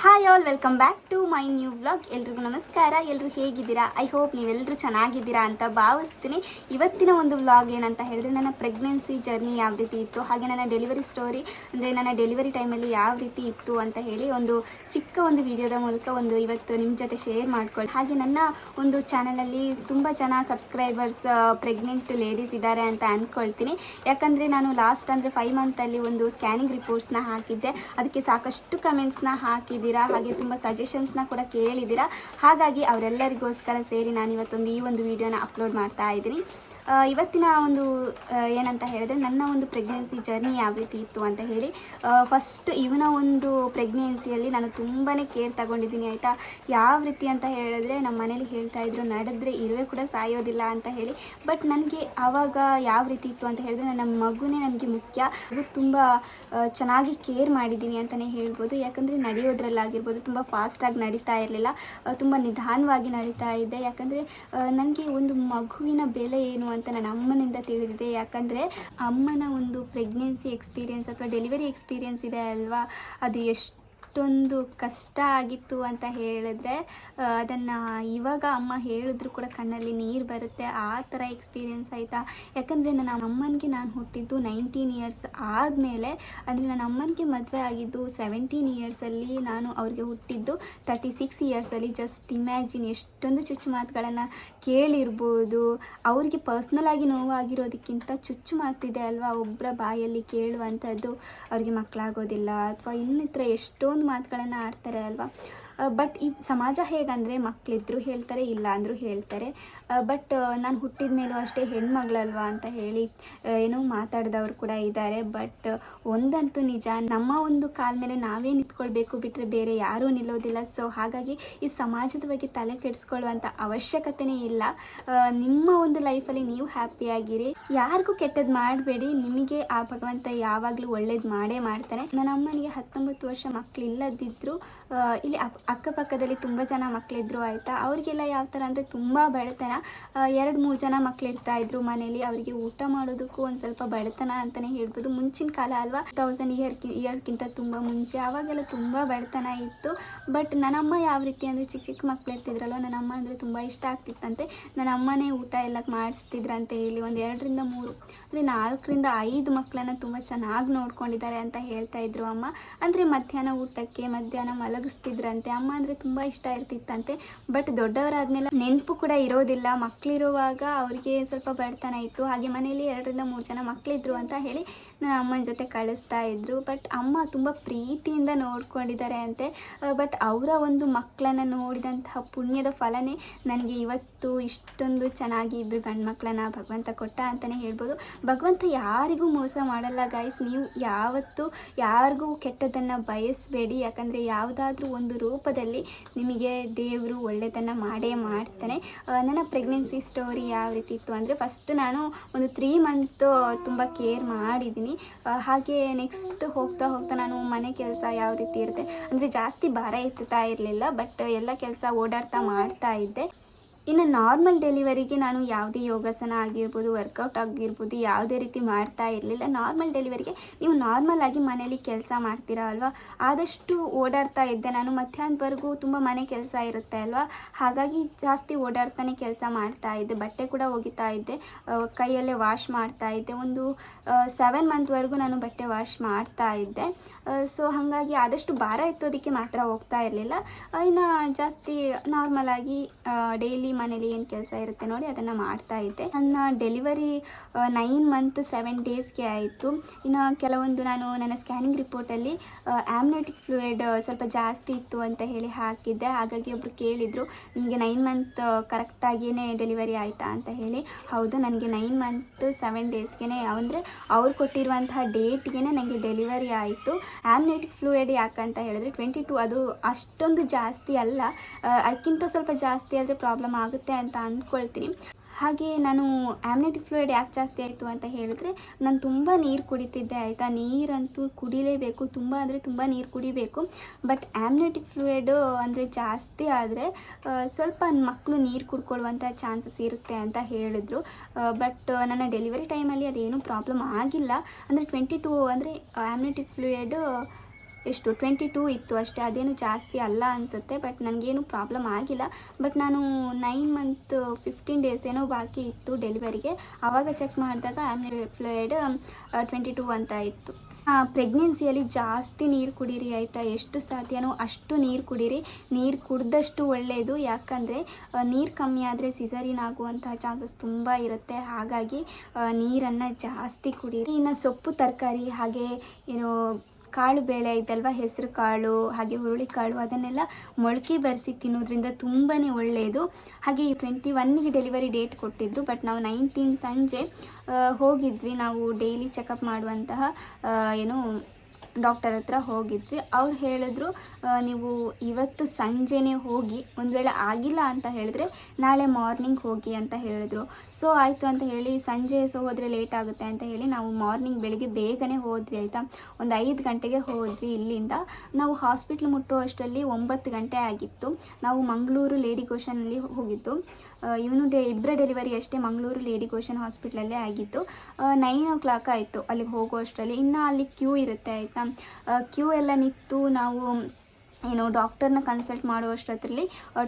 Hi all, welcome back. My new vlog ಎಲ್ರಿಗೂ ನಮಸ್ಕಾರ. ಎಲ್ಲರೂ ಹೇಗಿದ್ದೀರಾ? ಐ ಹೋಪ್ ನೀವೆಲ್ಲರೂ ಚೆನ್ನಾಗಿದ್ದೀರಾ ಅಂತ ಭಾವಿಸ್ತೀನಿ. ಇವತ್ತಿನ ಒಂದು ವ್ಲಾಗ್ ಏನಂತ ಹೇಳಿದ್ರೆ ನನ್ನ ಪ್ರೆಗ್ನೆನ್ಸಿ ಜರ್ನಿ ಯಾವ ರೀತಿ ಇತ್ತು, ಹಾಗೆ ನನ್ನ ಡೆಲಿವರಿ ಸ್ಟೋರಿ, ಅಂದರೆ ನನ್ನ ಡೆಲಿವರಿ ಟೈಮಲ್ಲಿ ಯಾವ ರೀತಿ ಇತ್ತು ಅಂತ ಹೇಳಿ ಒಂದು ಚಿಕ್ಕ ಒಂದು ವಿಡಿಯೋದ ಮೂಲಕ ಒಂದು ಇವತ್ತು ನಿಮ್ಮ ಜೊತೆ ಶೇರ್ ಮಾಡ್ಕೊಳ್ಳಿ. ಹಾಗೆ ನನ್ನ ಒಂದು ಚಾನಲಲ್ಲಿ ತುಂಬ ಜನ ಸಬ್ಸ್ಕ್ರೈಬರ್ಸ್ ಪ್ರೆಗ್ನೆಂಟ್ ಲೇಡೀಸ್ ಇದ್ದಾರೆ ಅಂತ ಅಂದ್ಕೊಳ್ತೀನಿ ಯಾಕಂದರೆ ನಾನು ಲಾಸ್ಟ್ ಅಂದರೆ ಫೈವ್ ಮಂತಲ್ಲಿ ಒಂದು ಸ್ಕ್ಯಾನಿಂಗ್ ರಿಪೋರ್ಟ್ಸ್ನ ಹಾಕಿದ್ದೆ. ಅದಕ್ಕೆ ಸಾಕಷ್ಟು ಕಮೆಂಟ್ಸ್ನ ಹಾಕಿದ್ದೀರಾ? ಹಾಗೆ ತುಂಬ ಸಜೆಷನ್ಸ್ನ ಕೂಡ ಕೇಳಿದ್ದೀರಾ? ಹಾಗಾಗಿ ಅವರೆಲ್ಲರಿಗೋಸ್ಕರ ಸೇರಿ ನಾನು ಇವತ್ತೊಂದು ಈ ಒಂದು ವಿಡಿಯೋನ ಅಪ್ಲೋಡ್ ಮಾಡ್ತಾ ಇದ್ದೀನಿ. ಇವತ್ತಿನ ಒಂದು ಏನಂತ ಹೇಳಿದ್ರೆ ನನ್ನ ಒಂದು ಪ್ರೆಗ್ನೆನ್ಸಿ ಜರ್ನಿ ಯಾವ ರೀತಿ ಇತ್ತು ಅಂತ ಹೇಳಿ ಫಸ್ಟ್ ಇವನ ಒಂದು ಪ್ರೆಗ್ನೆನ್ಸಿಯಲ್ಲಿ ನಾನು ತುಂಬಾ ಕೇರ್ ತಗೊಂಡಿದ್ದೀನಿ, ಆಯಿತಾ? ಯಾವ ರೀತಿ ಅಂತ ಹೇಳಿದ್ರೆ ನಮ್ಮ ಮನೇಲಿ ಹೇಳ್ತಾ ಇದ್ರು, ನಡೆದ್ರೆ ಇರುವೆ ಕೂಡ ಸಾಯೋದಿಲ್ಲ ಅಂತ ಹೇಳಿ. ಬಟ್ ನನಗೆ ಆವಾಗ ಯಾವ ರೀತಿ ಇತ್ತು ಅಂತ ಹೇಳಿದ್ರೆ, ನನ್ನ ಮಗುನೇ ನನಗೆ ಮುಖ್ಯ. ಅದು ತುಂಬ ಚೆನ್ನಾಗಿ ಕೇರ್ ಮಾಡಿದ್ದೀನಿ ಅಂತಲೇ ಹೇಳ್ಬೋದು. ಯಾಕಂದರೆ ನಡೆಯೋದ್ರಲ್ಲಾಗಿರ್ಬೋದು ತುಂಬ ಫಾಸ್ಟಾಗಿ ನಡೀತಾ ಇರಲಿಲ್ಲ. ತುಂಬ ನಿಧಾನವಾಗಿ ನಡೀತಾ ಇದ್ದೆ. ಯಾಕಂದರೆ ನನಗೆ ಒಂದು ಮಗುವಿನ ಬೆಲೆ ಏನು ಅಂತ ನನ್ನ ಅಮ್ಮನಿಂದ ತಿಳಿದಿದೆ. ಯಾಕಂದರೆ ಅಮ್ಮನ ಒಂದು ಪ್ರೆಗ್ನೆನ್ಸಿ ಎಕ್ಸ್ಪೀರಿಯೆನ್ಸ್ ಅಥವಾ ಡೆಲಿವರಿ ಎಕ್ಸ್ಪೀರಿಯೆನ್ಸ್ ಇದೆ ಅಲ್ವಾ? ಅದು ಎಷ್ಟೊಂದು ಕಷ್ಟ ಆಗಿತ್ತು ಅಂತ ಹೇಳಿದ್ರೆ ಅದನ್ನು ಇವಾಗ ಅಮ್ಮ ಹೇಳಿದ್ರು ಕೂಡ ಕಣ್ಣಲ್ಲಿ ನೀರು ಬರುತ್ತೆ, ಆ ಥರ ಎಕ್ಸ್ಪೀರಿಯೆನ್ಸ್ ಆಯಿತಾ? ಯಾಕಂದರೆ ನನ್ನ ಅಮ್ಮನಿಗೆ ನಾನು ಹುಟ್ಟಿದ್ದು ನೈನ್ಟೀನ್ ಇಯರ್ಸ್ ಆದಮೇಲೆ, ಅಂದರೆ ನನ್ನ ಅಮ್ಮನಿಗೆ ಮದುವೆ ಆಗಿದ್ದು ಸೆವೆಂಟೀನ್ ಇಯರ್ಸಲ್ಲಿ ನಾನು ಅವ್ರಿಗೆ ಹುಟ್ಟಿದ್ದು ತರ್ಟಿ ಸಿಕ್ಸ್ ಇಯರ್ಸಲ್ಲಿ ಜಸ್ಟ್ ಇಮ್ಯಾಜಿನ್ ಎಷ್ಟೊಂದು ಚುಚ್ಚು ಮಾತುಗಳನ್ನು ಕೇಳಿರ್ಬೋದು. ಅವ್ರಿಗೆ ಪರ್ಸ್ನಲ್ ಆಗಿ ನೋವಾಗಿರೋದಕ್ಕಿಂತ ಚುಚ್ಚು ಮಾತಿದೆ ಅಲ್ವಾ? ಒಬ್ಬರ ಬಾಯಲ್ಲಿ ಕೇಳುವಂಥದ್ದು ಅವ್ರಿಗೆ ಮಕ್ಕಳಾಗೋದಿಲ್ಲ ಅಥವಾ ಇನ್ನಿತರ ಎಷ್ಟೊಂದು ಮಾತುಗಳನ್ನು ಆಡ್ತಾರೆ ಅಲ್ವಾ? ಬಟ್ ಈ ಸಮಾಜ ಹೇಗಂದರೆ ಮಕ್ಕಳಿದ್ರು ಹೇಳ್ತಾರೆ ಇಲ್ಲ ಅಂದರೂ ಹೇಳ್ತಾರೆ ಬಟ್ ನಾನು ಹುಟ್ಟಿದ ಮೇಲೂ ಅಷ್ಟೇ ಹೆಣ್ಮಗಳಲ್ವಾ ಅಂತ ಹೇಳಿ ಏನೋ ಮಾತಾಡಿದವರು ಕೂಡ ಇದ್ದಾರೆ. ಬಟ್ ಒಂದಂತೂ ನಿಜ, ನಮ್ಮ ಒಂದು ಕಾಲ ಮೇಲೆ ನಾವೇ ನಿಂತ್ಕೊಳ್ಬೇಕು ಬಿಟ್ಟರೆ ಬೇರೆ ಯಾರೂ ನಿಲ್ಲೋದಿಲ್ಲ. ಸೊ ಹಾಗಾಗಿ ಈ ಸಮಾಜದ ಬಗ್ಗೆ ತಲೆ ಕೆಡಿಸ್ಕೊಳ್ಳುವಂಥ ಅವಶ್ಯಕತೆನೇ ಇಲ್ಲ. ನಿಮ್ಮ ಒಂದು ಲೈಫಲ್ಲಿ ನೀವು ಹ್ಯಾಪಿಯಾಗಿರಿ ಯಾರಿಗೂ ಕೆಟ್ಟದ್ದು ಮಾಡಬೇಡಿ. ನಿಮಗೆ ಆ ಭಗವಂತ ಯಾವಾಗಲೂ ಒಳ್ಳೇದು ಮಾಡೇ ಮಾಡ್ತಾನೆ. ನನ್ನ ಅಮ್ಮನಿಗೆ ಹತ್ತೊಂಬತ್ತು ವರ್ಷ ಮಕ್ಕಳಿಲ್ಲದಿದ್ದರೂ ಇಲ್ಲಿ ಅಕ್ಕಪಕ್ಕದಲ್ಲಿ ತುಂಬ ಜನ ಮಕ್ಕಳಿದ್ರು ಆಯಿತಾ? ಅವರಿಗೆಲ್ಲ ಯಾವ ಥರ ಅಂದರೆ ತುಂಬ ಬಡತನ. ಎರಡು ಮೂರು ಜನ ಮಕ್ಕಳಿರ್ತಾ ಇದ್ರು ಮನೇಲಿ, ಅವರಿಗೆ ಊಟ ಮಾಡೋದಕ್ಕೂ ಒಂದು ಸ್ವಲ್ಪ ಬಡತನ ಅಂತಲೇ ಹೇಳ್ಬೋದು. ಮುಂಚಿನ ಕಾಲ ಅಲ್ವಾ ತೌಸಂಡ್ ಇಯರ್ ಇಯರ್ಗಿಂತ ತುಂಬ ಮುಂಚೆ, ಆವಾಗೆಲ್ಲ ತುಂಬ ಬಡತನ ಇತ್ತು. ಬಟ್ ನನ್ನಮ್ಮ ಯಾವ ರೀತಿ ಅಂದರೆ ಚಿಕ್ಕ ಚಿಕ್ಕ ಮಕ್ಕಳು ಇರ್ತಿದ್ರಲ್ಲ ನನ್ನ ಅಮ್ಮ ಅಂದರೆ ತುಂಬ ಇಷ್ಟ ಆಗ್ತಿತ್ತಂತೆ. ನನ್ನ ಅಮ್ಮನೇ ಊಟ ಎಲ್ಲ ಮಾಡಿಸ್ತಿದ್ರಂತೆ ಹೇಳಿ, ಒಂದು ಎರಡರಿಂದ ಮೂರು, ಅಂದರೆ ನಾಲ್ಕರಿಂದ ಐದು ಮಕ್ಕಳನ್ನು ತುಂಬ ಚೆನ್ನಾಗಿ ನೋಡ್ಕೊಂಡಿದ್ದಾರೆ ಅಂತ ಹೇಳ್ತಾ ಇದ್ರು ಅಮ್ಮ. ಅಂದರೆ ಮಧ್ಯಾಹ್ನ ಊಟಕ್ಕೆ, ಮಧ್ಯಾಹ್ನ ಮಲಗಿಸ್ತಿದ್ರಂತೆ. ಅಮ್ಮ ಅಂದರೆ ತುಂಬ ಇಷ್ಟ ಇರ್ತಿತ್ತಂತೆ. ಬಟ್ ದೊಡ್ಡವರಾದ್ಮೇಲೆ ನೆನಪು ಕೂಡ ಇರೋದಿಲ್ಲ. ಮಕ್ಕಳಿರುವಾಗ ಅವರಿಗೆ ಸ್ವಲ್ಪ ಬಡತನ ಇತ್ತು. ಹಾಗೆ ಮನೆಯಲ್ಲಿ ಎರಡರಿಂದ ಮೂರು ಜನ ಮಕ್ಕಳಿದ್ರು ಅಂತ ಹೇಳಿ ನನ್ನ ಅಮ್ಮನ ಜೊತೆ ಕಳಿಸ್ತಾ ಇದ್ರು. ಬಟ್ ಅಮ್ಮ ತುಂಬ ಪ್ರೀತಿಯಿಂದ ನೋಡ್ಕೊಂಡಿದ್ದಾರೆ ಅಂತೆ. ಬಟ್ ಅವರ ಒಂದು ಮಕ್ಕಳನ್ನು ನೋಡಿದಂತಹ ಪುಣ್ಯದ ಫಲನೇ ನನಗೆ ಇವತ್ತು ಇಷ್ಟೊಂದು ಚೆನ್ನಾಗಿ ಇಬ್ಬರು ಗಂಡು ಮಕ್ಕಳನ್ನ ಭಗವಂತ ಕೊಟ್ಟ ಅಂತಲೇ ಹೇಳ್ಬೋದು. ಭಗವಂತ ಯಾರಿಗೂ ಮೋಸ ಮಾಡಲ್ಲ ಗಾಯ್ಸ್ ನೀವು ಯಾವತ್ತೂ ಯಾರಿಗೂ ಕೆಟ್ಟದನ್ನು ಬಯಸಬೇಡಿ. ಯಾಕಂದರೆ ಯಾವುದಾದ್ರೂ ಒಂದು ರೂಪದಲ್ಲಿ ನಿಮಗೆ ದೇವರು ಒಳ್ಳೆತನ ಮಾಡೇ ಮಾಡ್ತಾನೆ. ನನ್ನ ಪ್ರೆಗ್ನೆನ್ಸಿ ಸ್ಟೋರಿ ಯಾವ ರೀತಿ ಇತ್ತು ಅಂದರೆ ಫಸ್ಟ್ ನಾನು ಒಂದು ತ್ರೀ ಮಂತ್ ತುಂಬ ಕೇರ್ ಮಾಡಿದ್ದೀನಿ. ಹಾಗೆ ನೆಕ್ಸ್ಟ್ ಹೋಗ್ತಾ ಹೋಗ್ತಾ ನಾನು ಮನೆ ಕೆಲಸ ಯಾವ ರೀತಿ ಇರುತ್ತೆ ಅಂದರೆ ಜಾಸ್ತಿ ಭಾರ ಎತ್ತುತ್ತಾ ಇರಲಿಲ್ಲ ಬಟ್ ಎಲ್ಲ ಕೆಲಸ ಓಡಾಡ್ತಾ ಮಾಡ್ತಾ ಇದ್ದೆ. ಇನ್ನು ನಾರ್ಮಲ್ ಡೆಲಿವರಿಗೆ ನಾನು ಯಾವುದೇ ಯೋಗಾಸನ ಆಗಿರ್ಬೋದು ವರ್ಕೌಟ್ ಆಗಿರ್ಬೋದು, ಯಾವುದೇ ರೀತಿ ಮಾಡ್ತಾ ಇರಲಿಲ್ಲ. ನಾರ್ಮಲ್ ಡೆಲಿವರಿಗೆ ನೀವು ನಾರ್ಮಲ್ ಆಗಿ ಮನೇಲಿ ಕೆಲಸ ಮಾಡ್ತೀರಾ ಅಲ್ವಾ? ಆದಷ್ಟು ಓಡಾಡ್ತಾ ಇದ್ದೆ ನಾನು. ಮಧ್ಯಾಹ್ನದವರೆಗೂ ತುಂಬ ಮನೆ ಕೆಲಸ ಇರುತ್ತೆ ಅಲ್ವಾ? ಹಾಗಾಗಿ ಜಾಸ್ತಿ ಓಡಾಡ್ತಾನೆ ಕೆಲಸ ಮಾಡ್ತಾ ಇದ್ದೆ. ಬಟ್ಟೆ ಕೂಡ ಒಗಿತಾ ಇದ್ದೆ. ಕೈಯಲ್ಲೇ ವಾಶ್ ಮಾಡ್ತಾ ಇದ್ದೆ. ಒಂದು ಸೆವೆನ್ ಮಂತ್ವರೆಗೂ ನಾನು ಬಟ್ಟೆ ವಾಶ್ ಮಾಡ್ತಾ ಇದ್ದೆ. ಸೊ ಹಾಗಾಗಿ ಆದಷ್ಟು ಭಾರ ಎತ್ತೋದಕ್ಕೆ ಮಾತ್ರ ಹೋಗ್ತಾ ಇರಲಿಲ್ಲ. ಇನ್ನು ಜಾಸ್ತಿ ನಾರ್ಮಲಾಗಿ ಡೈಲಿ ಮನೇಲಿ ಏನು ಕೆಲಸ ಇರುತ್ತೆ ನೋಡಿ ಅದನ್ನು ಮಾಡ್ತಾ ಇದ್ದೆ. ನನ್ನ ಡೆಲಿವರಿ ನೈನ್ ಮಂತ್ ಸೆವೆನ್ ಡೇಸ್ಗೆ ಆಯಿತು. ಇನ್ನು ಕೆಲವೊಂದು ನಾನು ನನ್ನ ಸ್ಕ್ಯಾನಿಂಗ್ ರಿಪೋರ್ಟಲ್ಲಿ ಆಮ್ನೆಟಿಕ್ ಫ್ಲೂಯಿಡ್ ಸ್ವಲ್ಪ ಜಾಸ್ತಿ ಇತ್ತು ಅಂತ ಹೇಳಿ ಹಾಕಿದ್ದೆ. ಹಾಗಾಗಿ ಒಬ್ಬರು ಕೇಳಿದರು, ನಿಮಗೆ ನೈನ್ ಮಂತ್ ಕರೆಕ್ಟಾಗಿಯೇ ಡೆಲಿವರಿ ಆಯಿತಾ? ಅಂತ ಹೇಳಿ, ಹೌದು, ನನಗೆ ನೈನ್ ಮಂತ್ ಸೆವೆನ್ ಡೇಸ್ಗೆ ಅಂದರೆ ಅವ್ರು ಕೊಟ್ಟಿರುವಂತಹ ಡೇಟ್ಗೆ ನನಗೆ ಡೆಲಿವರಿ ಆಯಿತು. ಆಮ್ನೆಟಿಕ್ ಫ್ಲೂಯಿಡ್ ಯಾಕಂತ ಹೇಳಿದ್ರೆ ಟ್ವೆಂಟಿ ಟು ಅದು ಅಷ್ಟೊಂದು ಜಾಸ್ತಿ ಅಲ್ಲ. ಅದಕ್ಕಿಂತ ಸ್ವಲ್ಪ ಜಾಸ್ತಿ ಆದರೆ ಪ್ರಾಬ್ಲಮ್ ಆಗುತ್ತೆ ಅಂತ ಅಂದ್ಕೊಳ್ತೀನಿ. ಹಾಗೆ ನಾನು ಆಮ್ನೆಟಿಕ್ ಫ್ಲೂಯಿಡ್ ಯಾಕೆ ಜಾಸ್ತಿ ಆಯಿತು ಅಂತ ಹೇಳಿದ್ರೆ, ನಾನು ತುಂಬ ನೀರು ಕುಡಿತಿದ್ದೆ, ಆಯಿತಾ? ನೀರಂತೂ ಕುಡಿಲೇಬೇಕು. ತುಂಬ ಅಂದರೆ ತುಂಬ ನೀರು ಕುಡಿಬೇಕು. ಬಟ್ ಆಮ್ನೆಟಿಕ್ ಫ್ಲೂಯಿಡು ಅಂದರೆ ಜಾಸ್ತಿ ಆದರೆ ಸ್ವಲ್ಪ ಮಕ್ಕಳು ನೀರು ಕುಡ್ಕೊಳ್ಳುವಂಥ ಚಾನ್ಸಸ್ ಇರುತ್ತೆ ಅಂತ ಹೇಳಿದ್ರು. ಬಟ್ ನನ್ನ ಡೆಲಿವರಿ ಟೈಮಲ್ಲಿ ಅದೇನು ಪ್ರಾಬ್ಲಮ್ ಆಗಿಲ್ಲ. ಅಂದರೆ ಟ್ವೆಂಟಿ ಟೂ ಅಂದರೆ ಆಮ್ನೆಟಿಕ್ ಫ್ಲೂಯಿಡು ಎಷ್ಟು ಟ್ವೆಂಟಿ ಟೂ ಇತ್ತು ಅಷ್ಟೇ, ಅದೇನು ಜಾಸ್ತಿ ಅಲ್ಲ ಅನಿಸುತ್ತೆ, ಬಟ್ ನನಗೇನು ಪ್ರಾಬ್ಲಮ್ ಆಗಿಲ್ಲ. ಬಟ್ ನಾನು ನೈನ್ ಮಂತ್ ಫಿಫ್ಟೀನ್ ಡೇಸ್ ಏನೋ ಬಾಕಿ ಇತ್ತು ಡೆಲಿವರಿಗೆ. ಆವಾಗ ಚೆಕ್ ಮಾಡಿದಾಗ ಫ್ಲೂಯಿಡ್ ಟ್ವೆಂಟಿ ಟೂ ಅಂತ ಇತ್ತು. ಪ್ರೆಗ್ನೆನ್ಸಿಯಲ್ಲಿ ಜಾಸ್ತಿ ನೀರು ಕುಡೀರಿ ಆಯಿತಾ? ಎಷ್ಟು ಸಾಧ್ಯನೋ ಅಷ್ಟು ನೀರು ಕುಡೀರಿ. ನೀರು ಕುಡ್ದಷ್ಟು ಒಳ್ಳೆಯದು ಯಾಕಂದರೆ ನೀರು ಕಮ್ಮಿ ಆದರೆ ಸಿಸರಿನ್ ಆಗುವಂತಹ ಚಾನ್ಸಸ್ ತುಂಬ ಇರುತ್ತೆ. ಹಾಗಾಗಿ ನೀರನ್ನು ಜಾಸ್ತಿ ಕುಡೀರಿ. ಇನ್ನು ಸೊಪ್ಪು ತರಕಾರಿ, ಹಾಗೆ ಏನು ಕಾಳು ಬೇಳೆ ಐತಲ್ವ, ಹೆಸರು ಕಾಳು, ಹಾಗೆ ಹುರುಳಿ ಕಾಳು, ಅದನ್ನೆಲ್ಲ ಮೊಳಕೆ ಬರೆಸಿ ತಿನ್ನೋದ್ರಿಂದ ತುಂಬಾ ಒಳ್ಳೆಯದು ಹಾಗೆ ಈ ಟ್ವೆಂಟಿ ಒನ್ನಿಗೆ ಡೆಲಿವರಿ ಡೇಟ್ ಕೊಟ್ಟಿದ್ದರು ಬಟ್ ನಾವು ನೈನ್ಟೀನ್ ಸಂಜೆ ಹೋಗಿದ್ವಿ. ನಾವು ಡೈಲಿ ಚೆಕಪ್ ಮಾಡುವಂತಹ ಏನು ಡಾಕ್ಟರ್ ಹತ್ರ ಹೋಗಿದ್ವಿ. ಅವ್ರು ಹೇಳಿದ್ರು ನೀವು ಇವತ್ತು ಸಂಜೆನೇ ಹೋಗಿ, ಒಂದು ವೇಳೆ ಆಗಿಲ್ಲ ಅಂತ ಹೇಳಿದ್ರೆ ನಾಳೆ ಮಾರ್ನಿಂಗ್ ಹೋಗಿ ಅಂತ ಹೇಳಿದ್ರು. ಸೊ, ಆಯಿತು ಅಂತ ಹೇಳಿ, ಸಂಜೆ ಸೊ ಹೋದರೆ ಲೇಟ್ ಆಗುತ್ತೆ ಅಂತ ಹೇಳಿ ನಾವು ಮಾರ್ನಿಂಗ್ ಬೆಳಿಗ್ಗೆ ಬೇಗನೆ ಹೋದ್ವಿ, ಆಯಿತಾ? ಒಂದು ಐದು ಗಂಟೆಗೆ ಹೋದ್ವಿ ಇಲ್ಲಿಂದ. ನಾವು ಹಾಸ್ಪಿಟ್ಲ್ ಮುಟ್ಟುವಷ್ಟರಲ್ಲಿ ಒಂಬತ್ತು ಗಂಟೆ ಆಗಿತ್ತು. ನಾವು ಮಂಗಳೂರು ಲೇಡಿ ಕೋಶನಲ್ಲಿ ಹೋಗಿದ್ದು. ಇವನು ಡೆ ಇಬ್ಬರ ಡೆಲಿವರಿ ಅಷ್ಟೇ ಮಂಗಳೂರು ಲೇಡಿ ಕೋಶನ್ ಹಾಸ್ಪಿಟ್ಲಲ್ಲೇ ಆಗಿತ್ತು. ನೈನ್ ಓ ಕ್ಲಾಕ್ ಆಯಿತು ಅಲ್ಲಿಗೆ ಹೋಗೋ ಅಷ್ಟರಲ್ಲಿ ಇನ್ನು ಅಲ್ಲಿ ಕ್ಯೂ ಇರುತ್ತೆ ಆಯಿತಾ? ಕ್ಯೂ ಎಲ್ಲ ನಿಂತು ನಾವು ಏನು ಡಾಕ್ಟರ್ನ ಕನ್ಸಲ್ಟ್ ಮಾಡೋ ಅಷ್ಟೊತ್ತರಲ್ಲಿ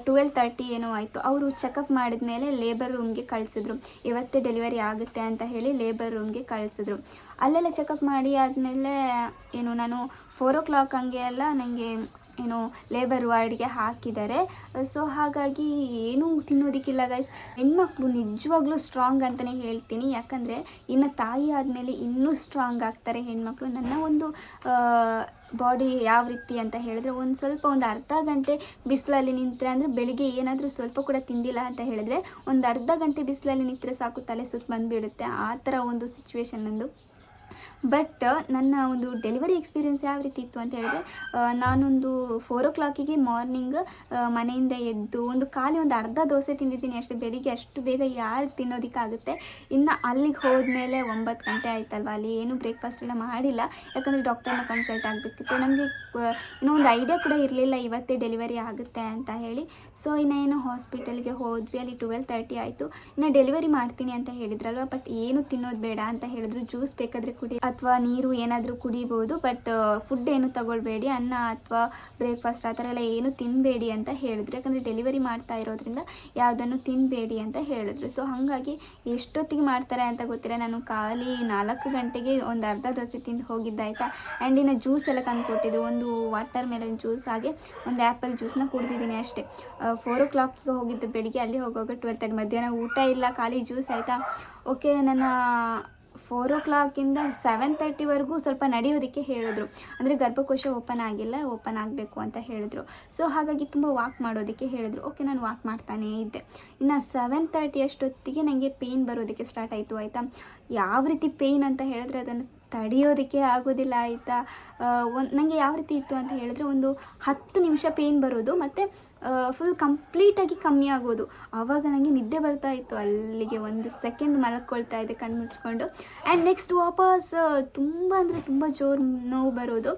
ಟ್ವೆಲ್ ತರ್ಟಿ ಏನೋ ಆಯಿತು. ಅವರು ಚೆಕಪ್ ಮಾಡಿದ ಮೇಲೆ ಲೇಬರ್ ರೂಮ್ಗೆ ಕಳಿಸಿದ್ರು. ಇವತ್ತೇ ಡೆಲಿವರಿ ಆಗುತ್ತೆ ಅಂತ ಹೇಳಿ ಲೇಬರ್ ರೂಮ್ಗೆ ಕಳಿಸಿದ್ರು. ಅಲ್ಲೆಲ್ಲ ಚೆಕಪ್ ಮಾಡಿ ಆದಮೇಲೆ, ಏನು, ನಾನು ಫೋರ್ ಓ ಕ್ಲಾಕ್ ಹಂಗೆ ಎಲ್ಲ ನನಗೆ ಏನು ಲೇಬರ್ ವಾರ್ಡ್ಗೆ ಹಾಕಿದ್ದಾರೆ. ಸೊ ಹಾಗಾಗಿ ಏನೂ ತಿನ್ನೋದಕ್ಕಿಲ್ಲ ಗೈಸ್ ಹೆಣ್ಮಕ್ಳು ನಿಜವಾಗ್ಲೂ ಸ್ಟ್ರಾಂಗ್ ಅಂತಲೇ ಹೇಳ್ತೀನಿ. ಯಾಕಂದರೆ ಇನ್ನು ತಾಯಿ ಆದಮೇಲೆ ಇನ್ನೂ ಸ್ಟ್ರಾಂಗ್ ಆಗ್ತಾರೆ ಹೆಣ್ಮಕ್ಳು. ನನ್ನ ಒಂದು ಬಾಡಿ ಯಾವ ರೀತಿ ಅಂತ ಹೇಳಿದ್ರೆ ಒಂದು ಸ್ವಲ್ಪ ಒಂದು ಅರ್ಧ ಗಂಟೆ ಬಿಸಿಲಲ್ಲಿ ನಿಂತರೆ ಅಂದರೆ ಬೆಳಿಗ್ಗೆ ಏನಾದರೂ ಸ್ವಲ್ಪ ಕೂಡ ತಿಂದಿಲ್ಲ ಅಂತ ಹೇಳಿದ್ರೆ ಒಂದು ಅರ್ಧ ಗಂಟೆ ಬಿಸಿಲಲ್ಲಿ ನಿಂತರೆ ಸಾಕು ತಲೆ ಸುತ್ತ ಬಂದುಬಿಡುತ್ತೆ. ಆ ಥರ ಒಂದು ಸಿಚುವೇಶನ್ ನಂದು. ಬಟ್ ನನ್ನ ಒಂದು ಡೆಲಿವರಿ ಎಕ್ಸ್ಪೀರಿಯೆನ್ಸ್ ಯಾವ ರೀತಿ ಇತ್ತು ಅಂತ ಹೇಳಿದ್ರೆ ನಾನೊಂದು ಫೋರ್ ಓ ಕ್ಲಾಕಿಗೆ ಮಾರ್ನಿಂಗ್ ಮನೆಯಿಂದ ಎದ್ದು ಒಂದು ಖಾಲಿ ಒಂದು ಅರ್ಧ ದೋಸೆ ತಿಂದಿದ್ದೀನಿ. ಅಷ್ಟೇ ಬೆಳಿಗ್ಗೆ ಅಷ್ಟು ಬೇಗ ಯಾರು ತಿನ್ನೋದಕ್ಕಾಗುತ್ತೆ. ಇನ್ನು ಅಲ್ಲಿಗೆ ಹೋದ್ಮೇಲೆ ಒಂಬತ್ತು ಗಂಟೆ ಆಯ್ತಲ್ವ? ಅಲ್ಲಿ ಏನು ಬ್ರೇಕ್ಫಾಸ್ಟ್ ಎಲ್ಲ ಮಾಡಿಲ್ಲ. ಯಾಕಂದರೆ ಡಾಕ್ಟರ್ನ ಕನ್ಸಲ್ಟ್ ಆಗಬೇಕಿತ್ತು. ನಮಗೆ ಇನ್ನೂ ಒಂದು ಐಡಿಯಾ ಕೂಡ ಇರಲಿಲ್ಲ ಇವತ್ತೇ ಡೆಲಿವರಿ ಆಗುತ್ತೆ ಅಂತ ಹೇಳಿ. ಸೊ ಇನ್ನೇನು ಹಾಸ್ಪಿಟಲ್ಗೆ ಹೋದ್ವಿ. ಅಲ್ಲಿ ಟ್ವೆಲ್ ತರ್ಟಿ ಆಯಿತು. ಇನ್ನು ಡೆಲಿವರಿ ಮಾಡ್ತೀನಿ ಅಂತ ಹೇಳಿದ್ರಲ್ವ? ಬಟ್ ಏನು ತಿನ್ನೋದು ಬೇಡ ಅಂತ ಹೇಳಿದ್ರು. ಜ್ಯೂಸ್ ಬೇಕಾದರೆ ಕುಡಿ. ಅಥವಾ ನೀರು ಏನಾದರೂ ಕುಡಿಬೋದು ಬಟ್ ಫುಡ್ ಏನು ತಗೊಳ್ಬೇಡಿ, ಅನ್ನ ಅಥವಾ ಬ್ರೇಕ್ಫಾಸ್ಟ್ ಆ ಥರ ಎಲ್ಲ ಏನು ತಿನ್ನಬೇಡಿ ಅಂತ ಹೇಳಿದ್ರು. ಯಾಕಂದರೆ ಡೆಲಿವರಿ ಮಾಡ್ತಾ ಇರೋದ್ರಿಂದ ಯಾವುದನ್ನು ತಿನ್ನಬೇಡಿ ಅಂತ ಹೇಳಿದ್ರು. ಸೊ ಹಾಗಾಗಿ ಎಷ್ಟೊತ್ತಿಗೆ ಮಾಡ್ತಾರೆ ಅಂತ ಗೊತ್ತಿಲ್ಲ. ನಾನು ಖಾಲಿ ನಾಲ್ಕು ಗಂಟೆಗೆ ಒಂದು ಅರ್ಧ ದೋಸೆ ತಿಂದು ಹೋಗಿದ್ದಾಯ್ತಾ? ಆ್ಯಂಡ್ ಇನ್ನು ಜ್ಯೂಸ್ ಎಲ್ಲ ತಂದು ಕೊಟ್ಟಿದ್ದು. ಒಂದು ವಾಟರ್ ಮೆಲನ್ ಜ್ಯೂಸ್ ಹಾಗೆ ಒಂದು ಆ್ಯಪಲ್ ಜ್ಯೂಸ್ನ ಕುಡ್ದಿದ್ದೀನಿ ಅಷ್ಟೇ. ಫೋರ್ ಓ ಕ್ಲಾಕಿಗೆ ಹೋಗಿದ್ದು ಬೆಳಿಗ್ಗೆ. ಅಲ್ಲಿ ಹೋಗುವಾಗ ಟ್ವೆಲ್ ತರ್ಟಿ ಮಧ್ಯಾಹ್ನ ಊಟ ಇಲ್ಲ, ಖಾಲಿ ಜ್ಯೂಸ್ ಆಯಿತಾ? ಓಕೆ ನನ್ನ ಫೋರ್ ಓ ಕ್ಲಾಕಿಂದ ಸೆವೆನ್ ತರ್ಟಿವರೆಗೂ ಸ್ವಲ್ಪ ನಡೆಯೋದಕ್ಕೆ ಹೇಳಿದ್ರು. ಅಂದರೆ ಗರ್ಭಕೋಶ ಓಪನ್ ಆಗಿಲ್ಲ ಓಪನ್ ಆಗಬೇಕು ಅಂತ ಹೇಳಿದ್ರು. ಸೊ ಹಾಗಾಗಿ ತುಂಬ ವಾಕ್ ಮಾಡೋದಕ್ಕೆ ಹೇಳಿದ್ರು. ಓಕೆ ನಾನು ವಾಕ್ ಮಾಡ್ತಾನೇ ಇದ್ದೆ. ಇನ್ನು ಸೆವೆನ್ ತರ್ಟಿ ಅಷ್ಟೊತ್ತಿಗೆ ನನಗೆ ಪೇಯ್ನ್ ಬರೋದಕ್ಕೆ ಸ್ಟಾರ್ಟ್ ಆಯಿತು, ಆಯಿತಾ? ಯಾವ ರೀತಿ ಪೇಯ್ನ್ ಅಂತ ಹೇಳಿದ್ರೆ ಅದನ್ನು ತಡೆಯೋದಕ್ಕೆ ಆಗೋದಿಲ್ಲ, ಆಯಿತಾ? ಒಂದು ನನಗೆ ಯಾವ ರೀತಿ ಇತ್ತು ಅಂತ ಹೇಳಿದ್ರೆ ಒಂದು ಹತ್ತು ನಿಮಿಷ ಪೇಯ್ನ್ ಬರೋದು, ಮತ್ತು ಫುಲ್ ಕಂಪ್ಲೀಟಾಗಿ ಕಮ್ಮಿ ಆಗೋದು. ಆವಾಗ ನನಗೆ ನಿದ್ದೆ ಬರ್ತಾ ಇತ್ತು. ಅಲ್ಲಿಗೆ ಒಂದು ಸೆಕೆಂಡ್ ಮಲಕ್ಕೊಳ್ತಾ ಇದೆ ಕಣ್ಣು ಮುಚ್ಕೊಂಡು. ಆ್ಯಂಡ್ ನೆಕ್ಸ್ಟ್ ವಾಪಸ್ ತುಂಬ ಅಂದರೆ ತುಂಬ ಜೋರು ನೋವು ಬರೋದು.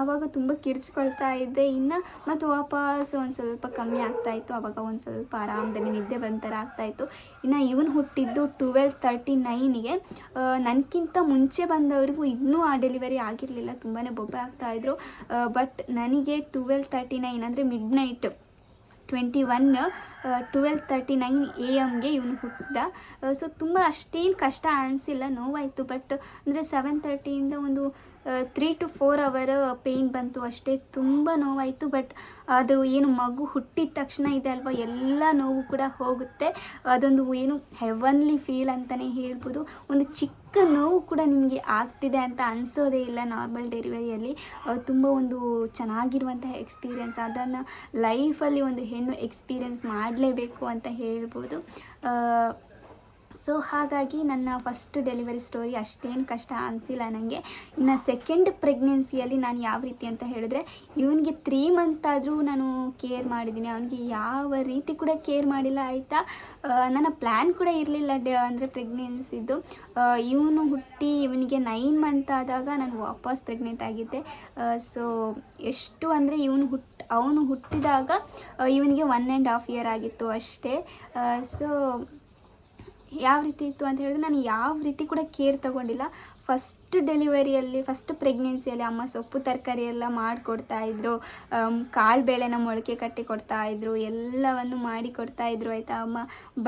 ಆವಾಗ ತುಂಬ ಕಿರ್ಚ್ಕೊಳ್ತಾ ಇದ್ದೆ. ಇನ್ನು ಮತ್ತು ವಾಪಸ್ ಒಂದು ಸ್ವಲ್ಪ ಕಮ್ಮಿ ಆಗ್ತಾ ಇತ್ತು. ಆವಾಗ ಒಂದು ಸ್ವಲ್ಪ ಆರಾಮದಲ್ಲಿ ನಿದ್ದೆ ಬಂದ ಥರ ಆಗ್ತಾಯಿತ್ತು ಇನ್ನು ಇವನು ಹುಟ್ಟಿದ್ದು ಟುವೆಲ್ ತರ್ಟಿ ನೈನಿಗೆ ನನಗಿಂತ ಮುಂಚೆ ಬಂದವರಿಗೂ ಇನ್ನೂ ಆ ಡೆಲಿವರಿ ಆಗಿರಲಿಲ್ಲ. ತುಂಬಾ ಬೊಬ್ಬೆ ಆಗ್ತಾಯಿದ್ರು ಬಟ್ ನನಗೆ ಟುವೆಲ್ ತರ್ಟಿ ನೈನ್ ಅಂದರೆ midnight twenty one twelve thirty nine A ಎಮ್ಗೆ ಇವನು ಹುಟ್ಟಿದ. ಸೊ ತುಂಬ ಅಷ್ಟೇನು ಕಷ್ಟ ಅನಿಸಿಲ್ಲ, ನೋವಾಯಿತು. ಬಟ್ ಅಂದರೆ ಸೆವೆನ್ ತರ್ಟಿಯಿಂದ ಒಂದು three to four hour pain ಬಂತು ಅಷ್ಟೇ. ತುಂಬ ನೋವಾಯಿತು ಬಟ್ ಅದು ಏನು ಮಗು ಹುಟ್ಟಿದ ತಕ್ಷಣ ಇದೆ ಅಲ್ವಾ, ಎಲ್ಲ ನೋವು ಕೂಡ ಹೋಗುತ್ತೆ. ಅದೊಂದು ಏನು ಹೆವನ್ಲಿ ಫೀಲ್ ಅಂತಲೇ ಹೇಳ್ಬೋದು. ಒಂದು ಚಿಕ್ಕ ನೋವು ಕೂಡ ನಿಮಗೆ ಆಗ್ತಿದೆ ಅಂತ ಅನಿಸೋದೇ ಇಲ್ಲ ನಾರ್ಮಲ್ ಡೆಲಿವರಿಯಲ್ಲಿ ತುಂಬ ಒಂದು ಚೆನ್ನಾಗಿರುವಂತಹ ಎಕ್ಸ್ಪೀರಿಯೆನ್ಸ್ ಅದನ್ನು ಲೈಫಲ್ಲಿ ಒಂದು ಹೆಣ್ಣು ಎಕ್ಸ್ಪೀರಿಯೆನ್ಸ್ ಮಾಡಲೇಬೇಕು ಅಂತ ಹೇಳ್ಬೋದು. ಸೊ ಹಾಗಾಗಿ ನನ್ನ ಫಸ್ಟ್ ಡೆಲಿವರಿ ಸ್ಟೋರಿ ಅಷ್ಟೇನು ಕಷ್ಟ ಅನಿಸಿಲ್ಲ ನನಗೆ ಇನ್ನು ಸೆಕೆಂಡ್ ಪ್ರೆಗ್ನೆನ್ಸಿಯಲ್ಲಿ ನಾನು ಯಾವ ರೀತಿ ಅಂತ ಹೇಳಿದ್ರೆ, ಇವನಿಗೆ ತ್ರೀ ಮಂತ್ ಆದರೂ ನಾನು ಕೇರ್ ಮಾಡಿದ್ದೀನಿ ಅವನಿಗೆ ಯಾವ ರೀತಿ ಕೂಡ ಕೇರ್ ಮಾಡಿಲ್ಲ, ಆಯಿತಾ? ನನ್ನ ಪ್ಲ್ಯಾನ್ ಕೂಡ ಇರಲಿಲ್ಲ ಡ, ಅಂದರೆ ಪ್ರೆಗ್ನೆನ್ಸಿದ್ದು ಇವನು ಹುಟ್ಟಿ ಇವನಿಗೆ ನೈನ್ ಮಂತ್ ಆದಾಗ ನಾನು ವಾಪಸ್ ಪ್ರೆಗ್ನೆಂಟ್ ಆಗಿದ್ದೆ. ಸೊ ಎಷ್ಟು ಅಂದರೆ ಇವನು ಹುಟ್ಟು ಅವನು ಹುಟ್ಟಿದಾಗ ಇವನಿಗೆ ಒನ್ ಆ್ಯಂಡ್ ಹಾಫ್ ಇಯರ್ ಆಗಿತ್ತು ಅಷ್ಟೇ. ಸೊ ಯಾವ ರೀತಿ ಇತ್ತು ಅಂತ ಹೇಳಿದ್ರೆ ನಾನು ಯಾವ ರೀತಿ ಕೂಡ ಕೇರ್ ತಗೊಂಡಿಲ್ಲ. ಫಸ್ಟ್ ಡೆಲಿವರಿಯಲ್ಲಿ ಫಸ್ಟ್ ಪ್ರೆಗ್ನೆನ್ಸಿಯಲ್ಲಿ ಅಮ್ಮ ಸೊಪ್ಪು ತರಕಾರಿ ಎಲ್ಲ ಮಾಡಿಕೊಡ್ತಾ ಇದ್ರು. ಕಾಳು ಬೇಳೆನ ಮೊಳಕೆ ಕಟ್ಟಿ ಕೊಡ್ತಾ ಇದ್ರು. ಎಲ್ಲವನ್ನು ಮಾಡಿ ಕೊಡ್ತಾ ಇದ್ರು ಆಯಿತಾ ಅಮ್ಮ.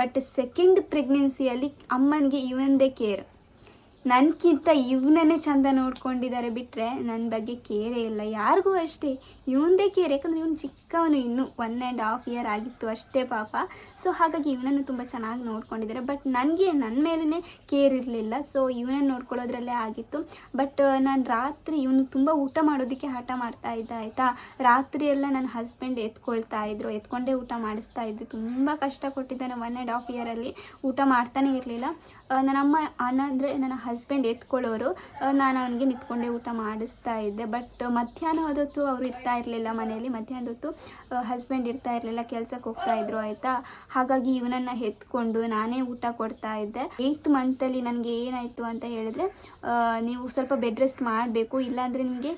ಬಟ್ ಸೆಕೆಂಡ್ ಪ್ರೆಗ್ನೆನ್ಸಿಯಲ್ಲಿ ಅಮ್ಮನಿಗೆ ಇವಂದೇ ಕೇರ್ ನನಗಿಂತ ಇವನನ್ನೇ ಚಂದ ನೋಡ್ಕೊಂಡಿದ್ದಾರೆ ಬಿಟ್ಟರೆ ನನ್ನ ಬಗ್ಗೆ ಕೇರೇ ಇಲ್ಲ. ಯಾರಿಗೂ ಅಷ್ಟೇ. ಇವನದೇ ಕೇರ್. ಯಾಕಂದರೆ ಇವನು ಚಿಕ್ಕವನು ಇನ್ನೂ ಒನ್ ಆ್ಯಂಡ್ ಹಾಫ್ ಇಯರ್ ಆಗಿತ್ತು ಅಷ್ಟೇ ಪಾಪ. ಸೊ ಹಾಗಾಗಿ ಇವನನ್ನು ತುಂಬ ಚೆನ್ನಾಗಿ ನೋಡ್ಕೊಂಡಿದ್ದಾರೆ. ಬಟ್ ನನಗೆ ನನ್ನ ಮೇಲೇ ಕೇರ್ ಇರಲಿಲ್ಲ. ಸೊ ಇವನನ್ನು ನೋಡ್ಕೊಳ್ಳೋದ್ರಲ್ಲೇ ಆಗಿತ್ತು. ಬಟ್ ನಾನು ರಾತ್ರಿ ಇವನು ತುಂಬ ಊಟ ಮಾಡೋದಕ್ಕೆ ಹಠ ಮಾಡ್ತಾ ಇದ್ದ, ಆಯಿತಾ? ರಾತ್ರಿ ಎಲ್ಲ ನನ್ನ ಹಸ್ಬೆಂಡ್ ಎತ್ಕೊಳ್ತಾ ಇದ್ರು. ಎತ್ಕೊಂಡೇ ಊಟ ಮಾಡಿಸ್ತಾ ಇದ್ದೆ. ತುಂಬ ಕಷ್ಟ ಕೊಟ್ಟಿದ್ದಾನೆ. ಒನ್ ಆ್ಯಂಡ್ ಹಾಫ್ ಇಯರಲ್ಲಿ ಊಟ ಮಾಡ್ತಾನೆ ಇರಲಿಲ್ಲ. ನನ್ನ ಅಮ್ಮ ಅಂದರೆ ನನ್ನ ಹಸ್ಬೆಂಡ್ ಎತ್ಕೊಳ್ಳೋರು. ನಾನು ಅವನಿಗೆ ನಿಂತ್ಕೊಂಡೆ ಊಟ ಮಾಡಿಸ್ತಾ ಇದ್ದೆ. ಬಟ್ ಮಧ್ಯಾಹ್ನ ಹೊತ್ತು ಅವರು ಇರ್ತಾ ಇರಲಿಲ್ಲ ಮನೆಯಲ್ಲಿ. ಮಧ್ಯಾಹ್ನದ ಹೊತ್ತು ಹಸ್ಬೆಂಡ್ ಇರ್ತಾ ಇರಲಿಲ್ಲ. ಕೆಲಸಕ್ಕೆ ಹೋಗ್ತಾ ಇದ್ರು ಆಯಿತಾ. ಹಾಗಾಗಿ ಇವನನ್ನು ಎತ್ಕೊಂಡು ನಾನೇ ಊಟ ಕೊಡ್ತಾ ಇದ್ದೆ. ಏಯ್ತ್ ಮಂತಲ್ಲಿ ನನಗೆ ಏನಾಯಿತು ಅಂತ ಹೇಳಿದ್ರೆ ನೀವು ಸ್ವಲ್ಪ ಬೆಡ್ ರೆಸ್ಟ್ ಮಾಡಬೇಕು. ಇಲ್ಲಾಂದರೆ ನಿಮಗೆ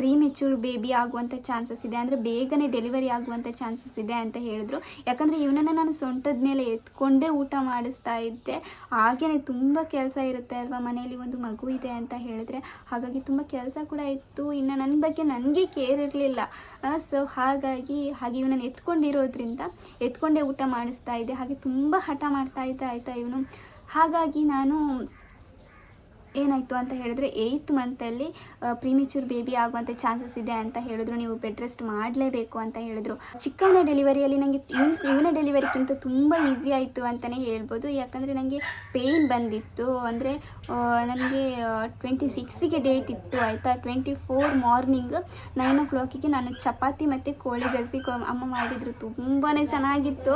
ಪ್ರೀ ಮೆಚೂರ್ ಬೇಬಿ ಆಗುವಂಥ ಚಾನ್ಸಸ್ ಇದೆ. ಅಂದರೆ ಬೇಗನೆ ಡೆಲಿವರಿ ಆಗುವಂಥ ಚಾನ್ಸಸ್ ಇದೆ ಅಂತ ಹೇಳಿದ್ರು. ಯಾಕಂದರೆ ಇವನನ್ನು ನಾನು ಸೊಂಟದ ಮೇಲೆ ಎತ್ಕೊಂಡೇ ಊಟ ಮಾಡಿಸ್ತಾ ಇದ್ದೆ. ಹಾಗೇ ತುಂಬ ಕೆಲಸ ಇರುತ್ತೆ ಅಲ್ವಾ? ಮನೆಯಲ್ಲಿ ಒಂದು ಮಗು ಇದೆ ಅಂತ ಹೇಳಿದ್ರೆ ಹಾಗಾಗಿ ತುಂಬ ಕೆಲಸ ಕೂಡ ಇತ್ತು. ಇನ್ನು ನನ್ನ ಬಗ್ಗೆ ನನಗೆ ಕೇರ್ ಇರಲಿಲ್ಲ. ಸೊ ಹಾಗಾಗಿ, ಹಾಗೆ ಇವನನ್ನು ಎತ್ಕೊಂಡಿರೋದ್ರಿಂದ ಎತ್ಕೊಂಡೇ ಊಟ ಮಾಡಿಸ್ತಾ ಇದ್ದೆ. ಹಾಗೆ ತುಂಬ ಹಠ ಮಾಡ್ತಾ ಇದ್ದ, ಆಯಿತಾ ಇವನು? ಹಾಗಾಗಿ ನಾನು ಏನಾಯಿತು ಅಂತ ಹೇಳಿದ್ರೆ ಏಯ್ತ್ ಮಂತಲ್ಲಿ ಪ್ರೀಮಿಚೂರ್ ಬೇಬಿ ಆಗುವಂಥ ಚಾನ್ಸಸ್ ಇದೆ ಅಂತ ಹೇಳಿದ್ರು. ನೀವು ಬೆಡ್ ರೆಸ್ಟ್ ಮಾಡಲೇಬೇಕು ಅಂತ ಹೇಳಿದ್ರು. ಚಿಕ್ಕನ ಡೆಲಿವರಿಯಲ್ಲಿ ನನಗೆ ಇವನ್ ಡೆಲಿವರಿಗಿಂತ ತುಂಬ ಈಸಿ ಆಯಿತು ಅಂತಲೇ ಹೇಳ್ಬೋದು. ಯಾಕಂದರೆ ನನಗೆ ಪೇಯ್ನ್ ಬಂದಿತ್ತು. ಅಂದರೆ ನನಗೆ ಟ್ವೆಂಟಿ ಸಿಕ್ಸಿಗೆ ಡೇಟ್ ಇತ್ತು, ಆಯಿತಾ? ಟ್ವೆಂಟಿ ಫೋರ್ ಮಾರ್ನಿಂಗ್ ನೈನ್ ಓ ಕ್ಲಾಕಿಗೆ ನಾನು ಚಪಾತಿ ಮತ್ತು ಕೋಳಿ ಗಸಿ ಅಮ್ಮ ಮಾಡಿದರು. ತುಂಬಾ ಚೆನ್ನಾಗಿತ್ತು.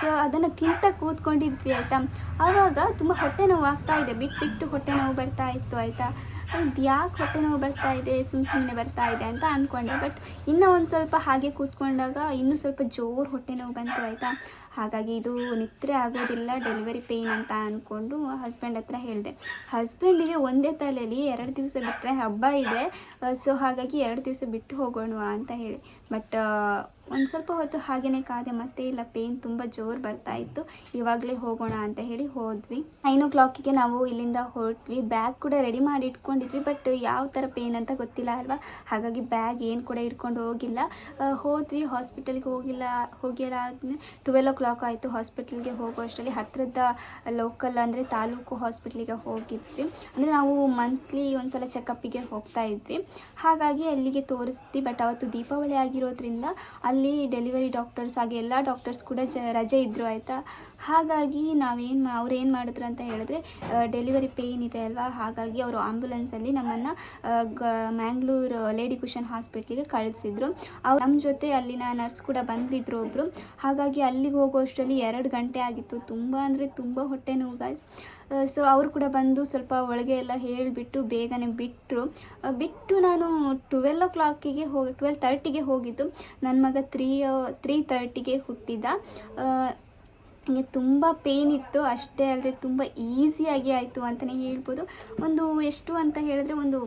ಸೊ ಅದನ್ನು ತಿಂತ ಕೂತ್ಕೊಂಡಿದ್ವಿ, ಆಯಿತಾ? ಆವಾಗ ತುಂಬ ಹೊಟ್ಟೆ ನೋವು ಆಗ್ತಾ ಇದೆ. ಬಿಟ್ಟು ಬಿಟ್ಟು ಹೊಟ್ಟೆ ನೋವು ಬರ್ತಾ ಇತ್ತು ಆಯಿತಾ? ಅದು ಯಾಕೆ ಹೊಟ್ಟೆ ನೋವು ಬರ್ತಾ ಇದೆ ಸುಮ್ಮ ಸುಮ್ಮನೆ ಬರ್ತಾ ಇದೆ ಅಂತ ಅಂದ್ಕೊಂಡೆ ಬಟ್ ಇನ್ನೂ ಒಂದು ಸ್ವಲ್ಪ ಹಾಗೆ ಕೂತ್ಕೊಂಡಾಗ ಇನ್ನೂ ಸ್ವಲ್ಪ ಜೋರು ಹೊಟ್ಟೆ ನೋವು ಬಂತು ಆಯಿತಾ? ಹಾಗಾಗಿ ಇದು ನಿದ್ರೆ ಆಗೋದಿಲ್ಲ, ಡೆಲಿವರಿ ಪೇಯ್ನ್ ಅಂತ ಅಂದ್ಕೊಂಡು ಹಸ್ಬೆಂಡ್ ಹತ್ರ ಹೇಳಿದೆ. ಹಸ್ಬೆಂಡಿಗೆ ಒಂದೇ ತಲೆಯಲ್ಲಿ ಎರಡು ದಿವಸ ಬಿಟ್ಟರೆ ಹಬ್ಬ ಇದೆ. ಸೊ ಹಾಗಾಗಿ ಎರಡು ದಿವಸ ಬಿಟ್ಟು ಹೋಗೋಣ ಅಂತ ಹೇಳಿ. ಬಟ್ ಒಂದು ಸ್ವಲ್ಪ ಹೊತ್ತು ಹಾಗೆಯೇ ಕಾದೆ, ಮತ್ತೆ ಇಲ್ಲ, ಪೇನ್ ತುಂಬ ಜೋರು ಬರ್ತಾ ಇತ್ತು. ಇವಾಗಲೇ ಹೋಗೋಣ ಅಂತ ಹೇಳಿ ಹೋದ್ವಿ. ನೈನ್ ಓ ಕ್ಲಾಕಿಗೆ ನಾವು ಇಲ್ಲಿಂದ ಹೊರಟ್ವಿ. ಬ್ಯಾಗ್ ಕೂಡ ರೆಡಿ ಮಾಡಿ ಇಟ್ಕೊಂಡಿದ್ವಿ, ಬಟ್ ಯಾವ ಥರ ಪೇನ್ ಅಂತ ಗೊತ್ತಿಲ್ಲ ಅಲ್ವಾ? ಹಾಗಾಗಿ ಬ್ಯಾಗ್ ಏನು ಕೂಡ ಇಟ್ಕೊಂಡು ಹೋಗಿಲ್ಲ. ಹೋದ್ವಿ, ಹಾಸ್ಪಿಟಲ್ಗೆ ಹೋಗಿಲ್ಲ ಹೋಗಿಲ್ಲ ಆದಮೇಲೆ ಟ್ವೆಲ್ ಓ ಕ್ಲಾಕ್ ಆಯಿತು ಹಾಸ್ಪಿಟಲ್ಗೆ ಹೋಗೋ ಅಷ್ಟರಲ್ಲಿ ಹತ್ತಿರದ ಲೋಕಲ್ ಅಂದರೆ ತಾಲೂಕು ಹಾಸ್ಪಿಟ್ಲಿಗೆ ಹೋಗಿದ್ವಿ. ಅಂದರೆ ನಾವು ಮಂತ್ಲಿ ಒಂದ್ಸಲ ಚೆಕಪ್ಪಿಗೆ ಹೋಗ್ತಾ ಇದ್ವಿ. ಹಾಗಾಗಿ ಅಲ್ಲಿಗೆ ತೋರಿಸ್ತೀವಿ ಬಟ್ ಅವತ್ತು ದೀಪಾವಳಿ ಆಗಿರೋದ್ರಿಂದ ಅಲ್ಲಿ ಡೆಲಿವರಿ ಡಾಕ್ಟರ್ಸ್ ಹಾಗೆ ಎಲ್ಲ ಡಾಕ್ಟರ್ಸ್ ಕೂಡ ಜ, ರಜೆ ಇದ್ದರು ಆಯಿತಾ? ಹಾಗಾಗಿ ನಾವೇನು ಅವ್ರು ಏನು ಮಾಡಿದ್ರು ಅಂತ ಹೇಳಿದ್ರೆ ಡೆಲಿವರಿ ಪೇಯ್ನ್ ಇದೆ ಅಲ್ವಾ? ಹಾಗಾಗಿ ಅವರು ಆ್ಯಂಬುಲೆನ್ಸಲ್ಲಿ ನಮ್ಮನ್ನು ಗ ಮ್ಯಾಂಗ್ಳೂರು ಲೇಡಿ ಕುಷನ್ ಹಾಸ್ಪಿಟ್ಲಿಗೆ ಕಳಿಸಿದ್ರು. ಅವ್ರು ನಮ್ಮ ಜೊತೆ ಅಲ್ಲಿನ ನರ್ಸ್ ಕೂಡ ಬಂದಿದ್ರು ಒಬ್ಬರು ಹಾಗಾಗಿ ಅಲ್ಲಿಗೆ ಹೋಗೋಷ್ಟರಲ್ಲಿ ಎರಡು ಗಂಟೆ ಆಗಿತ್ತು. ತುಂಬ ಅಂದರೆ ತುಂಬ ಹೊಟ್ಟೆ ನೋವು ಗಾಯ್ಸ್ ಸೊ ಅವರು ಕೂಡ ಬಂದು ಸ್ವಲ್ಪ ಒಳಗೆ ಎಲ್ಲ ಹೇಳಿಬಿಟ್ಟು ಬೇಗನೆ ಬಿಟ್ಟರು ಬಿಟ್ಟು ನಾನು ಟ್ವೆಲ್ ಓ ಕ್ಲಾಕಿಗೆ ಹೋಗಿ ಟ್ವೆಲ್ ತರ್ಟಿಗೆ ಹೋಗಿದ್ದು. ನನ್ನ ಮಗ ತ್ರೀ ತ್ರೀ ತರ್ಟಿಗೆ ಹುಟ್ಟಿದ್ದ ನನಗೆ ತುಂಬ ಪೇಯ್ನ್ ಇತ್ತು. ಅಷ್ಟೇ ಅಲ್ಲದೆ ತುಂಬ ಈಸಿಯಾಗಿ ಆಯಿತು ಅಂತಲೇ ಹೇಳ್ಬೋದು. ಒಂದು ಎಷ್ಟು ಅಂತ ಹೇಳಿದ್ರೆ ಒಂದು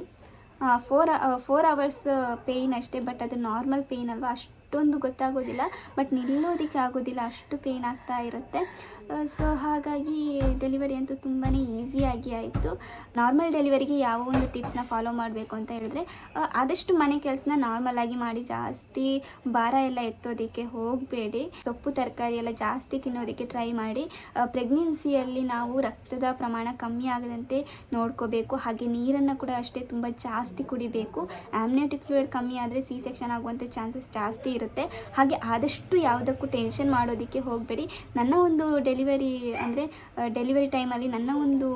ಫೋರ್ ಫೋರ್ ಅವರ್ಸ್ ಪೇಯ್ನ್ ಅಷ್ಟೇ ಬಟ್ ಅದು ನಾರ್ಮಲ್ ಪೇಯ್ನ್ ಅಲ್ವಾ? ಅಷ್ಟೊಂದು ಗೊತ್ತಾಗೋದಿಲ್ಲ ಬಟ್ ನಿಲ್ಲೋದಕ್ಕೆ ಆಗೋದಿಲ್ಲ. ಅಷ್ಟು ಪೇಯ್ನ್ ಆಗ್ತಾ ಇರುತ್ತೆ. ಸೊ ಹಾಗಾಗಿ ಡೆಲಿವರಿ ಅಂತೂ ತುಂಬಾ ಈಸಿಯಾಗಿ ಆಯಿತು. ನಾರ್ಮಲ್ ಡೆಲಿವರಿಗೆ ಯಾವ ಒಂದು ಟಿಪ್ಸ್ನ ಫಾಲೋ ಮಾಡಬೇಕು ಅಂತ ಹೇಳಿದ್ರೆ ಆದಷ್ಟು ಮನೆ ಕೆಲಸನ ನಾರ್ಮಲ್ ಆಗಿ ಮಾಡಿ ಜಾಸ್ತಿ ಭಾರ ಎಲ್ಲ ಎತ್ತೋದಕ್ಕೆ ಹೋಗಬೇಡಿ. ಸೊಪ್ಪು, ತರಕಾರಿ ಎಲ್ಲ ಜಾಸ್ತಿ ತಿನ್ನೋದಕ್ಕೆ ಟ್ರೈ ಮಾಡಿ. ಪ್ರೆಗ್ನೆನ್ಸಿಯಲ್ಲಿ ನಾವು ರಕ್ತದ ಪ್ರಮಾಣ ಕಮ್ಮಿ ಆಗದಂತೆ ನೋಡ್ಕೋಬೇಕು. ಹಾಗೆ ನೀರನ್ನು ಕೂಡ ಅಷ್ಟೇ ತುಂಬ ಜಾಸ್ತಿ ಕುಡಿಬೇಕು. ಆಮ್ನೆಟಿಕ್ ಫ್ಲೂಯಿಡ್ ಕಮ್ಮಿ ಆದರೆ ಸಿ ಸೆಕ್ಷನ್ ಆಗುವಂಥ ಚಾನ್ಸಸ್ ಜಾಸ್ತಿ ಇರುತ್ತೆ. ಹಾಗೆ ಆದಷ್ಟು ಯಾವುದಕ್ಕೂ ಟೆನ್ಷನ್ ಮಾಡೋದಕ್ಕೆ ಹೋಗಬೇಡಿ. ನನ್ನ ಒಂದು ಡೆಲಿವರಿ ಅಂದರೆ ಡೆಲಿವರಿ ಟೈಮಲ್ಲಿ ನನ್ನ ಒಂದು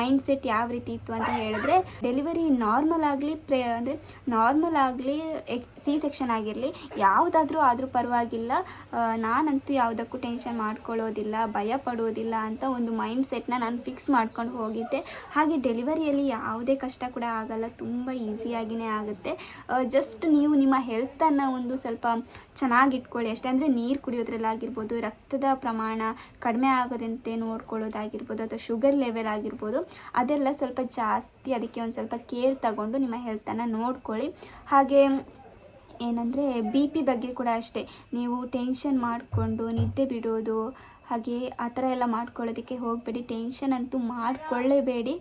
ಮೈಂಡ್ ಸೆಟ್ ಯಾವ ರೀತಿ ಇತ್ತು ಅಂತ ಹೇಳಿದ್ರೆ ಡೆಲಿವರಿ ನಾರ್ಮಲ್ ಆಗಲಿ ಪ್ರೇ ಅಂದರೆ ನಾರ್ಮಲ್ ಆಗಲಿ ಸಿ ಸೆಕ್ಷನ್ ಆಗಿರಲಿ, ಯಾವುದಾದ್ರೂ ಆದರೂ ಪರವಾಗಿಲ್ಲ. ನಾನಂತೂ ಯಾವುದಕ್ಕೂ ಟೆನ್ಷನ್ ಮಾಡ್ಕೊಳ್ಳೋದಿಲ್ಲ, ಭಯ ಪಡೋದಿಲ್ಲ ಅಂತ ಒಂದು ಮೈಂಡ್ ಸೆಟ್ನ ನಾನು ಫಿಕ್ಸ್ ಮಾಡ್ಕೊಂಡು ಹೋಗಿದ್ದೆ. ಹಾಗೆ ಡೆಲಿವರಿಯಲ್ಲಿ ಯಾವುದೇ ಕಷ್ಟ ಕೂಡ ಆಗಲ್ಲ, ತುಂಬ ಈಸಿಯಾಗಿಯೇ ಆಗುತ್ತೆ. ಜಸ್ಟ್ ನೀವು ನಿಮ್ಮ ಹೆಲ್ತನ್ನು ಒಂದು ಸ್ವಲ್ಪ ಚೆನ್ನಾಗಿ ಇಟ್ಕೊಳ್ಳಿ ಅಷ್ಟೇ ಅಂದರೆ ನೀರು ಕುಡಿಯೋದ್ರಲ್ಲಾಗಿರ್ಬೋದು, ರಕ್ತದ ಪ್ರಮಾಣ ಕಡಿಮೆ ಆಗದಂತೆ ನೋಡ್ಕೊಳ್ಳೋದಾಗಿರ್ಬೋದು ಅಥವಾ ಶುಗರ್ ಲೆವೆಲ್ ಆಗಿರ್ಬೋದು, ಅದೆಲ್ಲ ಸ್ವಲ್ಪ ಜಾಸ್ತಿ ಅದಕ್ಕೆ ಒಂದು ಸ್ವಲ್ಪ ಕೇರ್ ತಗೊಂಡು ನಿಮ್ಮ ಹೆಲ್ತನ್ನು ನೋಡ್ಕೊಳ್ಳಿ. ಹಾಗೆ ಏನಂದರೆ ಬಿ ಪಿ ಬಗ್ಗೆ ಕೂಡ ಅಷ್ಟೇ. ನೀವು ಟೆನ್ಷನ್ ಮಾಡಿಕೊಂಡು ನಿದ್ದೆ ಬಿಡೋದು ಹಾಗೆ ಆ ಥರ ಎಲ್ಲ ಮಾಡ್ಕೊಳ್ಳೋದಕ್ಕೆ ಹೋಗಬೇಡಿ. ಟೆನ್ಷನ್ ಅಂತೂ ಮಾಡಿಕೊಳ್ಳೇಬೇಡಿ.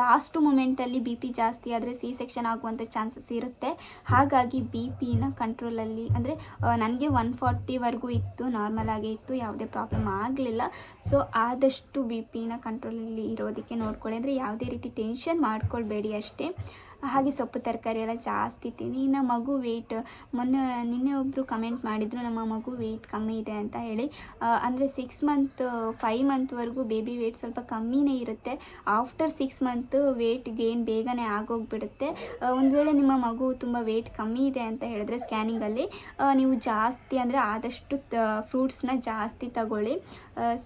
ಲಾಸ್ಟ್ ಮೂಮೆಂಟಲ್ಲಿ ಬಿ ಪಿ ಜಾಸ್ತಿ ಆದರೆ ಸಿ ಸೆಕ್ಷನ್ ಆಗುವಂಥ ಚಾನ್ಸಸ್ ಇರುತ್ತೆ. ಹಾಗಾಗಿ ಬಿ ಪಿನ ಕಂಟ್ರೋಲಲ್ಲಿ ಅಂದರೆ ನನಗೆ ಒನ್ ಫಾರ್ಟಿವರೆಗೂ ಇತ್ತು ನಾರ್ಮಲ್ ಆಗೇ ಇತ್ತು, ಯಾವುದೇ ಪ್ರಾಬ್ಲಮ್ ಆಗಲಿಲ್ಲ. ಸೊ ಆದಷ್ಟು ಬಿ ಪಿನ ಕಂಟ್ರೋಲಲ್ಲಿ ಇರೋದಕ್ಕೆ ನೋಡ್ಕೊಳ್ಳಿ. ಅಂದರೆ ಯಾವುದೇ ರೀತಿ ಟೆನ್ಷನ್ ಮಾಡ್ಕೊಳ್ಬೇಡಿ ಅಷ್ಟೇ. ಹಾಗೆ ಸೊಪ್ಪು ತರಕಾರಿ ಎಲ್ಲ ಜಾಸ್ತಿ ತಿನ್ನಿ ಇನ್ನು ಮಗು ವೆಯ್ಟ್ ಮೊನ್ನೆ, ನಿನ್ನೆ ಒಬ್ಬರು ಕಮೆಂಟ್ ಮಾಡಿದರು, ನಮ್ಮ ಮಗು ವೆಯ್ಟ್ ಕಮ್ಮಿ ಇದೆ ಅಂತ ಹೇಳಿ. ಅಂದರೆ ಸಿಕ್ಸ್ ಮಂತ್ ಫೈವ್ ಮಂತ್ವರೆಗೂ ಬೇಬಿ ವೆಯ್ಟ್ ಸ್ವಲ್ಪ ಕಮ್ಮಿನೇ ಇರುತ್ತೆ. After six month weight gain ಬೇಗನೆ ಆಗೋಗ್ಬಿಡುತ್ತೆ. ಒಂದು ವೇಳೆ ನಿಮ್ಮ ಮಗು ತುಂಬ ವೆಯ್ಟ್ ಕಮ್ಮಿ ಇದೆ ಅಂತ ಹೇಳಿದ್ರೆ ಸ್ಕ್ಯಾನಿಂಗಲ್ಲಿ ನೀವು ಜಾಸ್ತಿ ಅಂದರೆ ಆದಷ್ಟು ಫ್ರೂಟ್ಸ್ನ ಜಾಸ್ತಿ ತಗೊಳ್ಳಿ.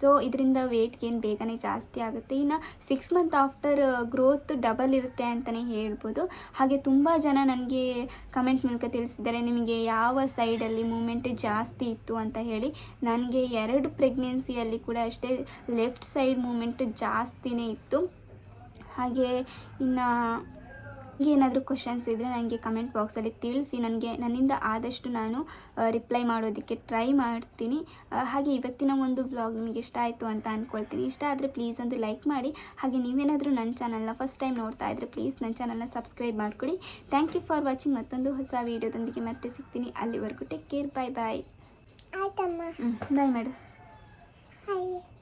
ಸೊ ಇದರಿಂದ ವೆಯ್ಟ್ ಗೇನ್ ಬೇಗನೆ ಜಾಸ್ತಿ ಆಗುತ್ತೆ. ಇನ್ನು six month after growth double ಇರುತ್ತೆ ಅಂತಲೇ ಹೇಳ್ಬೋದು. ಹಾಗೆ ತುಂಬ ಜನ ನನಗೆ ಕಮೆಂಟ್ ಮೂಲಕ ತಿಳಿಸಿದ್ದಾರೆ. ನಿಮಗೆ ಯಾವ ಸೈಡಲ್ಲಿ ಮೂಮೆಂಟ್ ಜಾಸ್ತಿ ಇತ್ತು ಅಂತ ಹೇಳಿ. ನನಗೆ ಎರಡು ಪ್ರೆಗ್ನೆನ್ಸಿಯಲ್ಲಿ ಕೂಡ ಅಷ್ಟೇ ಲೆಫ್ಟ್ ಸೈಡ್ ಮೂಮೆಂಟ್ ಜಾಸ್ತಿನೇ ಇತ್ತು. ಹಾಗೆ ಇನ್ನು ಏನಾದರೂ ಕ್ವಶನ್ಸ್ ಇದ್ದರೆ ನನಗೆ ಕಮೆಂಟ್ ಬಾಕ್ಸಲ್ಲಿ ತಿಳಿಸಿ. ನನಗೆ ನನ್ನಿಂದ ಆದಷ್ಟು ನಾನು ರಿಪ್ಲೈ ಮಾಡೋದಕ್ಕೆ ಟ್ರೈ ಮಾಡ್ತೀನಿ. ಹಾಗೆ ಇವತ್ತಿನ ಒಂದು ವ್ಲಾಗ್ ನಿಮಗೆ ಇಷ್ಟ ಆಯಿತು ಅಂತ ಅಂದ್ಕೊಳ್ತೀನಿ ಇಷ್ಟ ಆದರೆ ಪ್ಲೀಸ್ ಒಂದು ಲೈಕ್ ಮಾಡಿ. ಹಾಗೆ ನೀವೇನಾದರೂ ನನ್ನ ಚಾನಲ್ನ ಫಸ್ಟ್ ಟೈಮ್ ನೋಡ್ತಾ ಇದ್ದರೆ ಪ್ಲೀಸ್ ನನ್ನ ಚಾನಲ್ನ ಸಬ್ಸ್ಕ್ರೈಬ್ ಮಾಡ್ಕೊಳ್ಳಿ. ಥ್ಯಾಂಕ್ ಯು ಫಾರ್ ವಾಚಿಂಗ್ ಮತ್ತೊಂದು ಹೊಸ ವೀಡಿಯೋದೊಂದಿಗೆ ಮತ್ತೆ ಸಿಗ್ತೀನಿ. ಅಲ್ಲಿವರೆಗೂ ಟೇಕ್ ಕೇರ್ ಬಾಯ್ ಬಾಯ್ ಆಯ್ತಮ್ಮ. Bye madam hi